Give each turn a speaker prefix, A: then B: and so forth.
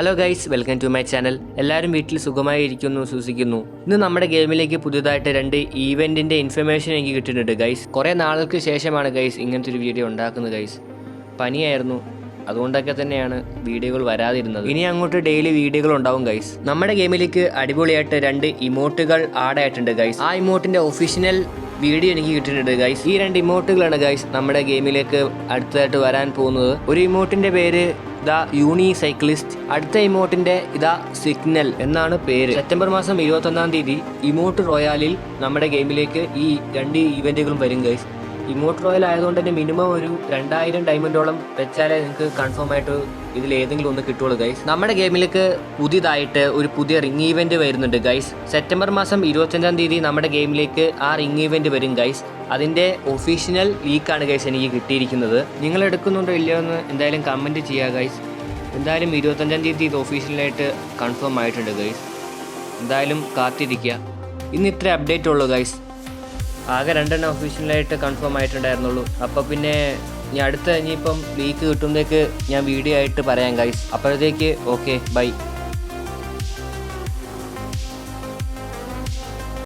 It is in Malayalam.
A: Hello guys welcome to my channel എല്ലാവരും വീട്ടിൽ സുഖമായി ഇരിക്കുന്നു സൂസിക്കുന്നു ഇന്ന് നമ്മുടെ ഗെയിമിലേക്ക് പുതിയതായിട്ട് രണ്ട് ഈവെന്റിന്റെ ഇൻഫർമേഷൻ എനിക്ക് കിട്ടിയിട്ടുണ്ട് ഗൈസ് കുറേ നാളുകൾക്ക് ശേഷമാണ് ഗൈസ് ഇങ്ങനത്തെ ഒരു വീഡിയോ ഉണ്ടാക്കുന്നത് ഗൈസ് പനിയായിരുന്നു. അതുകൊണ്ടൊക്കെ തന്നെയാണ് വീഡിയോകൾ വരാതിരുന്നത്. ഇനി അങ്ങോട്ട് ഡെയിലി വീഡിയോകൾ ഉണ്ടാവും ഗൈസ് നമ്മുടെ ഗെയിമിലേക്ക് അടിപൊളിയായിട്ട് രണ്ട് ഇമോട്ടുകൾ ആഡ് ആയിട്ടുണ്ട് ഗൈസ് ആ ഇമോട്ടിന്റെ ഒഫീഷ്യൽ വീഡിയോ എനിക്ക് കിട്ടിയിട്ടുണ്ട് ഗൈസ് ഈ രണ്ട് ഇമോട്ടുകളാണ് ഗൈസ് നമ്മുടെ ഗെയിമിലേക്ക് അടുത്തതായിട്ട് വരാൻ പോകുന്നത്. ഒരു ഇമോട്ടിന്റെ പേര് ദ യൂണി സൈക്ലിസ്റ്റ് അടുത്ത ഇമോട്ടിന്റെ ഇതാ സിഗ്നൽ എന്നാണ് പേര്. സെപ്റ്റംബർ മാസം ഇരുപത്തൊന്നാം തീയതി ഇമോട്ട് റോയാലിൽ നമ്മുടെ ഗെയിമിലേക്ക് ഈ രണ്ട് ഇവന്റുകളും വരും ഗൈസ് ഇമോട്ട് റോയൽ ആയതുകൊണ്ട് തന്നെ മിനിമം ഒരു രണ്ടായിരം ഡയമണ്ടോളം വെച്ചാലേ നിങ്ങൾക്ക് കൺഫേം ആയിട്ട് ഇതിൽ ഏതെങ്കിലും ഒന്ന് കിട്ടുള്ളൂ ഗൈസ് നമ്മുടെ ഗെയിമിലേക്ക് പുതിയതായിട്ട് ഒരു പുതിയ റിംഗ് ഈവെന്റ് വരുന്നുണ്ട് ഗൈസ് സെപ്റ്റംബർ മാസം ഇരുപത്തഞ്ചാം തീയതി നമ്മുടെ ഗെയിമിലേക്ക് ആ റിംഗ് ഈവെന്റ് വരും ഗൈസ് അതിന്റെ ഒഫീഷ്യൽ ലീക്കാണ് ഗൈസ് എനിക്ക് കിട്ടിയിരിക്കുന്നത്. നിങ്ങൾ എടുക്കുന്നുണ്ടോ ഇല്ലയോ എന്ന് എന്തായാലും കമന്റ് ചെയ്യുക ഗൈസ് എന്തായാലും ഇരുപത്തഞ്ചാം തീയതി ഇത് ഒഫീഷ്യലായിട്ട് കൺഫേം ആയിട്ടുണ്ട് ഗൈസ് എന്തായാലും കാത്തിരിക്കുക. ഇന്ന് ഇത്ര അപ്ഡേറ്റ് ഉള്ളൂ ഗൈസ് ആകെ രണ്ടെണ്ണം ഒഫീഷ്യലായിട്ട് കൺഫേം ആയിട്ടുണ്ടായിരുന്നുള്ളൂ. അപ്പോൾ പിന്നെ ഇനി അടുത്ത ഇനിയിപ്പം ലീക്ക് കിട്ടുമ്പോഴേക്ക് ഞാൻ വീഡിയോ ആയിട്ട് പറയാം ഗൈസ് അപ്പോഴത്തേക്ക് ഓക്കെ ബൈ